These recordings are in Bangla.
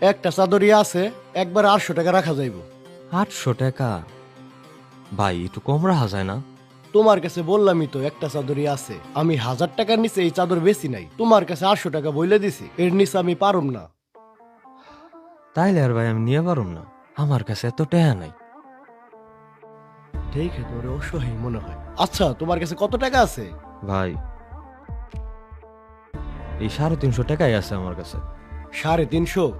একটা চাদরই আছে একবার আটশো টাকা রাখা যাইব। আটশো টাকা? ভাই একটু কম রাখা যায় না। তোমার কাছে বললামই তো একটা চাদরই আছে। আমি হাজার টাকার নিচে এই চাদর বেশি নাই। তোমার কাছে আটশো টাকা বইলে দিছি এর নিচে আমি পারুম না। তাইলে আর ভাই আমি নিয়ে পারুম না। আমার কাছে এত টাকা নাই। দেখে তোর অসহায় মনে হয়। আচ্ছা তোমার কাছে কত টাকা আছে? ভাই এই সাড়ে তিনশো টাকাই আছে আমার কাছে। সাড়ে তিনশো?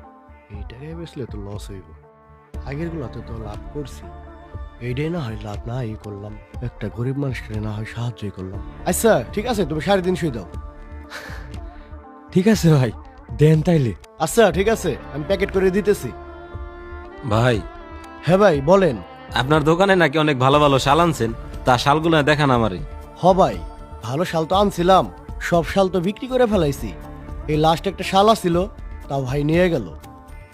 এই টাকায় বেচলে তো লস হইব। আগের গুলাতে তো লাভ করছি। এইটাই না হয় লাভ না এই করলাম। একটা গরিব মানুষকে না হয় সাহায্যই করলাম। আচ্ছা ঠিক আছে তুমি সাড়ে তিনশোই দাও। ঠিক আছে ভাই দেন তাইলে। আচ্ছা ঠিক আছে আমি প্যাকেট করে দিতেছি। ভাই। হ্যাঁ ভাই বলেন। আপনার দোকানে নাকি অনেক ভালো ভালো শাল আনছেন? তা শালগুলো দেখান আমারই হ ভাই ভালো শাল তো আনছিলাম। সব শাল তো বিক্রি করে ফেলাইছি। এই লাস্ট একটা শাল আসছিল তাও ভাই নিয়ে গেল।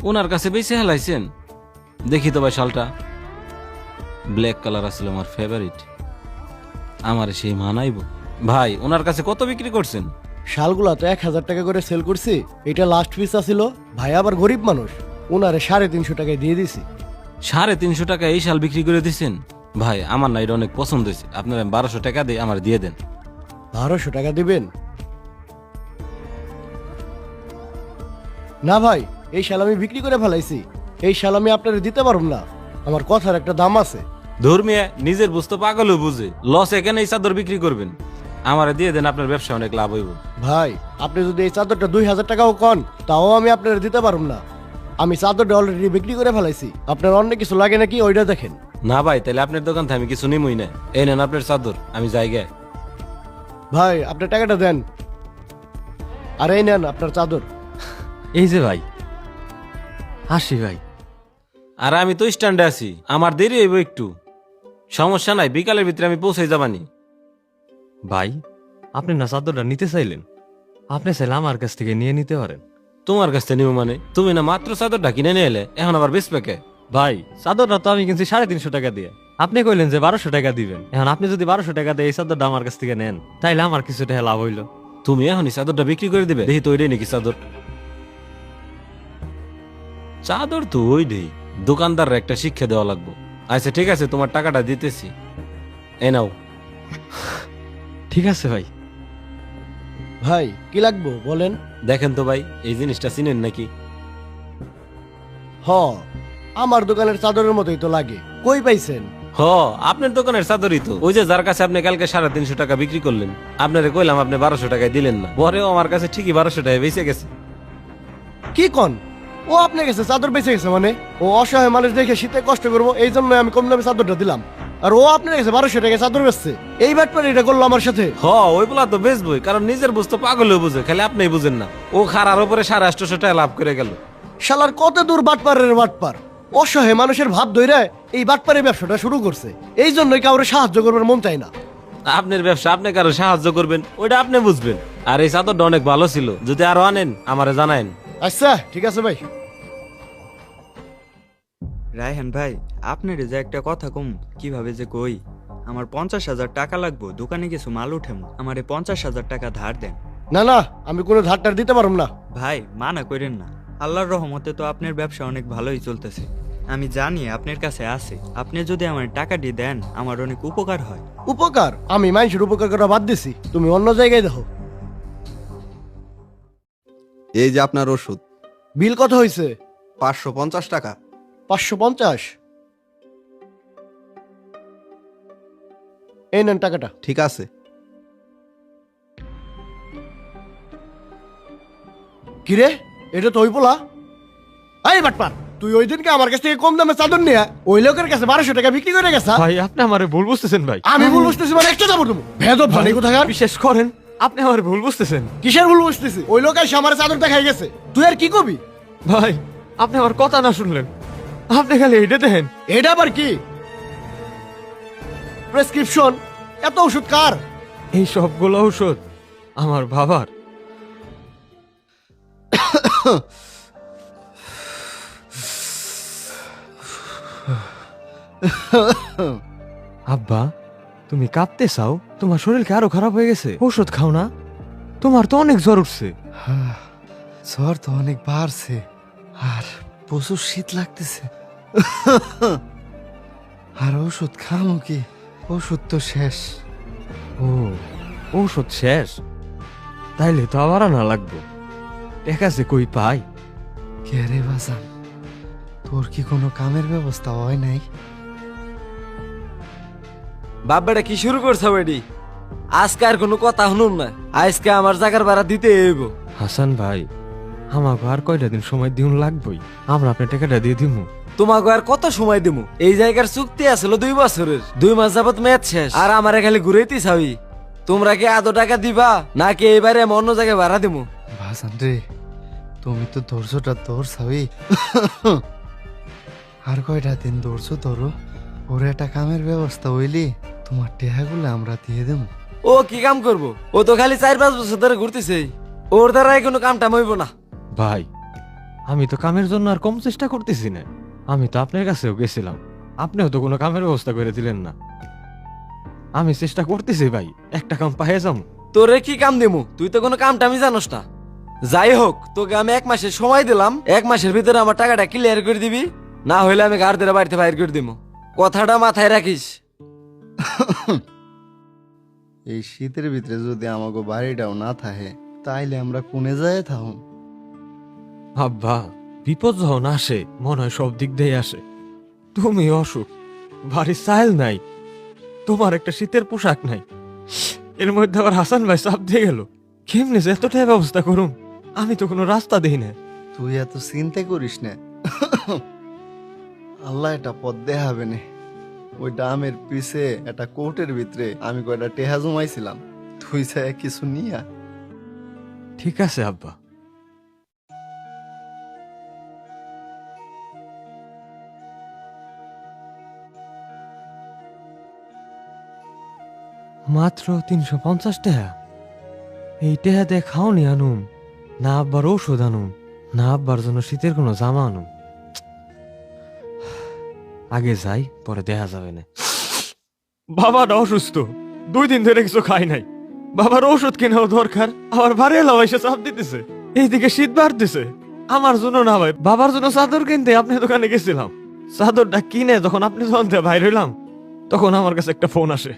ওনার কাছে বেশি হেলাইছেন। দেখি তো ভাই শালটা। ব্ল্যাক কালার আছিল আমার ফেভারিট আমার সেই মানাইব। ভাই ওনার কাছে কত বিক্রি করছেন? শালগুলা তো এক হাজার টাকা করে সেল করছি। এটা লাস্ট পিস আছিল। ভাই আবার গরিব মানুষ। ওনারে সাড়ে তিনশো টাকায় দিয়ে দিছি। সাড়ে তিনশো টাকা এই শাল বিক্রি করে দিছেন? ভাই আমার না এটা অনেক পছন্দ হয়েছে। আপনারা বারোশো টাকা দিয়ে আমার দিয়ে দেন। বারোশো টাকা দিবেন? না ভাই এই শাল আমি বিক্রি করে ফেলাইছি। এই শাল আমি আপনার দিতে পারব না। আমার কথার একটা দাম আছে। ধর্মিয়া নিজের বুঝতে পাগলও বুঝে। লস এখানে এই চাদর বিক্রি করবেন? আমার দিয়ে দেন আপনার ব্যবসা অনেক লাভ হইব। ভাই আপনি যদি এই চাদরটা দুই হাজার টাকাও কন তাও আমি আপনার দিতে পারব না। আমি চাদরটা অলরেডি বিক্রি করে ফেলাইছি। আপনার অন্য কিছু লাগে নাকি ওইটা দেখেন। না ভাই তাহলে আপনার দোকান থেকে আমি কিছু নিমই না। এই নেন আপনার চাদর আমি জায়গায়। ভাই আপনার টাকাটা দেন। আর এই নেন আপনার চাদর। এই যে ভাই আসি ভাই। আর আমি তো স্ট্যান্ডে আছি আমার দেরি হইব একটু। সমস্যা নাই বিকালের ভিতরে আমি পৌঁছে যাবানি। ভাই আপনি না চাদরটা নিতে চাইলেন? আপনি চাইলে আমার কাছ থেকে নিয়ে নিতে পারেন। তোমার কাছ থেকে নিব মানে? তুমি না মাত্র চাদরটা কিনে নিয়ে এলে এখন আবার বেশ প্যাকে ভাই চাদরটা তো আমি কিনছি সাড়ে তিনশো টাকা দিয়ে। আপনি কইলেন যে বারোশো টাকা দিবেন। এখন আপনি যদি বারোশো টাকা দিয়ে এই চাদরটা আমার কাছ থেকে নেন তাইলে আমার কিছু টাকা লাভ হইল। তুমি এখনই চাদরটা বিক্রি করে দিবে? দেখি তো ওইটাই নাকি চাদর। চাদর তো ওইটাই দোকানদার একটা শিক্ষা দেওয়া লাগবে। আচ্ছা ঠিক আছে তোমার টাকাটা দিতেছি। এ নাও। ঠিক আছে ভাই। ভাই কি লাগবো বলেন? দেখেন তো ভাই এই জিনিসটা চিনেন নাকি? হ আমার দোকানের চাদরের মতোই তো লাগে। কই পাইছেন? হ আপনার দোকানের চাদরই তো। ওই যে যার কাছে আপনি কালকে সাড়ে তিনশো টাকা বিক্রি করলেন আপনারে কইলাম আপনি বারোশো টাকায় দিলেন না। পরেও আমার কাছে ঠিকই বারোশো টাকায় বেঁচে গেছে। কি কন? ও আপনি গেছে চাদর বেঁচে গেছে মানে? ও অসহায় মানুষ দেখে শীতে কষ্ট করব এই জন্য আমি কম দামে চাদরটা দিলাম। আর ও আপনার কাছে বারোশো টাকা চাদর বেচছে। এই ব্যাটপার এটা করল আমার সাথে। হ ওই পোলা তো বেচবই কারণ নিজের বুঝতে পাগলেও বুঝে খালি আপনি বুঝেন না। ও খারার উপরে সাড়ে আটশোশো টাকা লাভ করে গেল। শালার কত দূর বাটপারের বাটপার। অসহায় মানুষের ভাব ধইরা এই বাটপারের ব্যবসাটা শুরু করছে। এই জন্যই কাউরে সাহায্য করবার মন চাই না। আপনার ব্যবসা আপনি কারও সাহায্য করবেন ওইটা আপনি বুঝবেন। আর এই চাদরটা অনেক ভালো ছিল যদি আরও আনেন আমারে জানায়েন। আচ্ছা ঠিক আছে ভাই। রায়হান ভাই আপনার যে একটা কথা কম কীভাবে যে কই? আমার পঞ্চাশ হাজার টাকা লাগবো দোকানে কিছু মাল উঠেমু আমার পঞ্চাশ হাজার টাকা ধার দেন। না না আমি কোনো ধারটার দিতে পারব না। ভাই মানা করেন না। আল্লাহর রহমতে তো আপনার ব্যবসা অনেক ভালোই চলতেছে। আমি জানি আপনার কাছে আছে। আপনি যদি আমার টাকাটি দেন আমার অনেক উপকার হয়। উপকার? আমি মানুষের উপকার করা বাদ দিছি। তুমি অন্য জায়গায় দেখো। এই যে আপনার ওষুধ। বিল কত হয়েছে পাঁচশো পঞ্চাশ টাকা। পাঁচশো পঞ্চাশ? এই নেন টাকাটা। ঠিক আছে। কিরে এটা তো ওই পোলা। এই বাটপার তুই ওই দিনকে আমার কাছ থেকে কম দামে চাদর নিয়ে ওই লোকের কাছে বারোশো টাকা বিক্রি করে গেছা ভাই আপনি আমার ভুল বুঝতেছেন ভাই। আমি ভুল বুঝতেছি মানে একটা যাব তুমি ভেদ ভালো কোথাকার? বিশেষ করেন আপনি আমার ভুল বুঝতেছেন। কিসের ভুল বুঝতেছি? ওই লোক এসে আমার চাদর দেখাই গেছে। তুই আর কি কবি ভাই আপনি আমার কথা না শুনলেন। আপনি খালি এইটা দেখেন। এটা আবার কি? প্রেসক্রিপশন এত ওষুধ কার? এই সবগুলো ঔষধ আমার বাবার। আব্বা? তুমি কাঁপতে চাও? তোমার শরীর কি আরও খারাপ হয়ে গেছে। ওষুধ খাও না। তোমার তো অনেক জ্বর উঠছে। জ্বর তো অনেক বাড়ছে। আর প্রচুর শীত লাগতেছে। আর ওষুধ খামো কি? ওষুধ তো শেষ। ও ঔষধ শেষ? তাইলে তো আবার আনা লাগবো। ঠিক আছে কই পাই। কে রে বাজান তোর কি কোনো কামের ব্যবস্থা হয় নাই? বাব্বাটা কি শুরু করছ বেডি আজকে আর কোনো কথা শুনুন না। আজকে আমার জায়গার ভাড়া দিতে হইব। হাসান ভাই আমাকে আর কয়টা দিন সময় দিন লাগবই। আমরা আপনার টাকাটা দিয়ে দিমু। তোমাকে আর কত সময় দিমু? এই জায়গার চুক্তি আছিল দুই বছরের। দুই মাস যাবত ম্যাচ শেষ। আর আমারে খালি ঘুরেইতে চাবি। তোমরা কি এত টাকা দিবা? নাকি এইবারে আমি অন্য জায়গায় ভাড়া দিমু? বাজান রে তুমি তো ধৈর্যটা ধরছাবি আর কয়টা দিন ধৈর্য ধরো? ওর একটা কামের ব্যবস্থা হইলি। তোমার টেহাগুলো আমরা দিয়ে দেবো। ও কি কাম করব? ও তো খালি চার পাঁচ বছর ধরে ঘুরতেছে। ওর দ্বারাই কোনো কামটা হইব না। ভাই আমি তো কামের জন্য আর কম চেষ্টা করতেছি না। আমি তো আপনার কাছেও গেছিলাম। আপনিও তো কোনো কামের ব্যবস্থা করে দিলেন না। আমি চেষ্টা করতেছি ভাই একটা কাম পাইয়ে যাম তোরে কি কাম দিমু? তুই তো কোনো কামটা আমি জানোস না। যাই হোক তোকে আমি এক মাসের সময় দিলাম। এক মাসের ভিতরে আমার টাকাটা ক্লিয়ার করে দিবি। না হইলে আমি গার্ডদের বাড়িতে বাইর করে দিব কথাটা মাথায় রাখিস। এই শীতের ভিতরে যদি আমাকে বাড়িটাও না থাকে তাইলে আমরা কোনে যায় থাকুন আব্বা বিপদ যখন আসে মনে হয় সব দিক দিয়ে আসে। তুমি অসুখ বাড়ির চাইল নাই তোমার একটা শীতের পোশাক নাই। এর মধ্যে আবার হাসান ভাই চাপ দিয়ে গেল। কেমনে যে এতটাই ব্যবস্থা করুন আমি তো কোনো রাস্তা দিই না। তুই এত চিন্তা করিস না। আল্লাহ এটা পথ দেখাবে না ওই ডামের পিছে একটা কোটের ভিতরে আমি কয়টা টেহা জমাইছিলাম। তুই চাই কিছু নিয়া। ঠিক আছে, আব্বা। মাত্র তিনশো পঞ্চাশ টাকা এই টেহাতে খাওনি আনুম, না আব্বার ঔষধ আনুম, না আব্বার জন্য শীতের কোনো জামা আনুম। আগে যাই পরে দেখা যাবে না। বাবাটা অসুস্থ। দুই দিন ধরে কিছু খাই নাই। বাবার ওষুধ কেনাও দরকার। আমার ভারী এলাও এসে চাপ দিতেছে। এইদিকে শীত বাড়তেছে। আমার জন্য না ভাই বাবার জন্য চাদর কিনতে আপনি দোকানে গেছিলাম। চাদরটা কিনে যখন আপনি যখন থেকে বাইর হইলাম তখন আমার কাছে একটা ফোন আসে।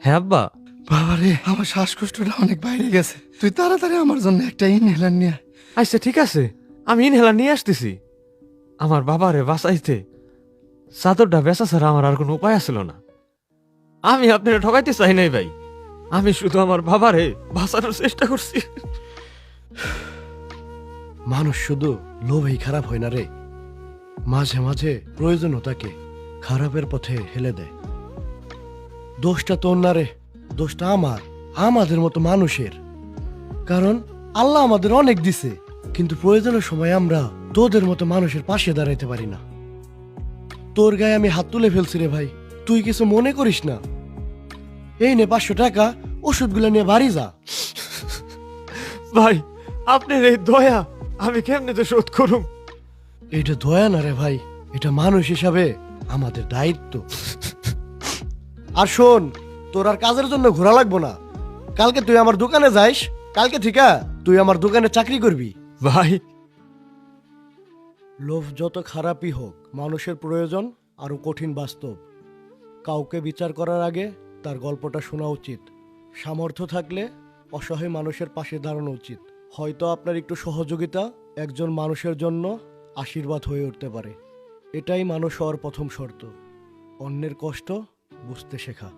হ্যাঁ আব্বা। বাবারে আমার শ্বাসকষ্টটা অনেক বাইরে গেছে। তুই তাড়াতাড়ি আমার জন্য একটা ইনহেলার নিয়ে। আচ্ছা ঠিক আছে। আমি ইনহেলার নিয়ে আসতেছি। আমার বাবারে বাঁচাইতে চাদরটা বেচা ছাড়া আমার আর কোনো উপায় আসছিল না। আমি আপনারা ঠকাইতে চাই নাই ভাই। আমি শুধু আমার বাবারে বাঁচানোর চেষ্টা করছি। মানুষ শুধু লোভেই খারাপ হয় না রে। মাঝে মাঝে প্রয়োজনতাকে খারাপের পথে হেলে দেয়। দোষটা তোর না রে, দোষটা আমার, আমাদের মতো মানুষের। কারণ আল্লাহ আমাদের অনেক দিছে, কিন্তু প্রয়োজনের সময় আমরা তোদের মতো মানুষের পাশে দাঁড়াইতে পারি না। তোর গায়ে আমি হাত তুলে ফেলছি রে ভাই। তুই কিছু মনে করিস না। এই নে পাঁচশো টাকা ওষুধগুলো নিয়ে বাড়ি যা। ভাই আপনার এই দয়া আমি কেমনে তো শোধ করুম? এটা দয়া না রে ভাই এটা মানুষ হিসাবে আমাদের দায়িত্ব। আর শোন তোর আর কাজের জন্য ঘোরা লাগবো না। কালকে তুই আমার দোকানে যাইস কালকে ঠিকা তুই আমার দোকানে চাকরি করবি। ভাই লোভ যত খারাপই হোক, মানুষের প্রয়োজন আরও কঠিন বাস্তব। কাউকে বিচার করার আগে তার গল্পটা শোনা উচিত। সামর্থ্য থাকলে অসহায় মানুষের পাশে দাঁড়ানো উচিত। হয়তো আপনার একটু সহযোগিতা একজন মানুষের জন্য আশীর্বাদ হয়ে উঠতে পারে। এটাই মানুষ হওয়ার প্রথম শর্ত। অন্যের কষ্ট বুঝতে শেখা।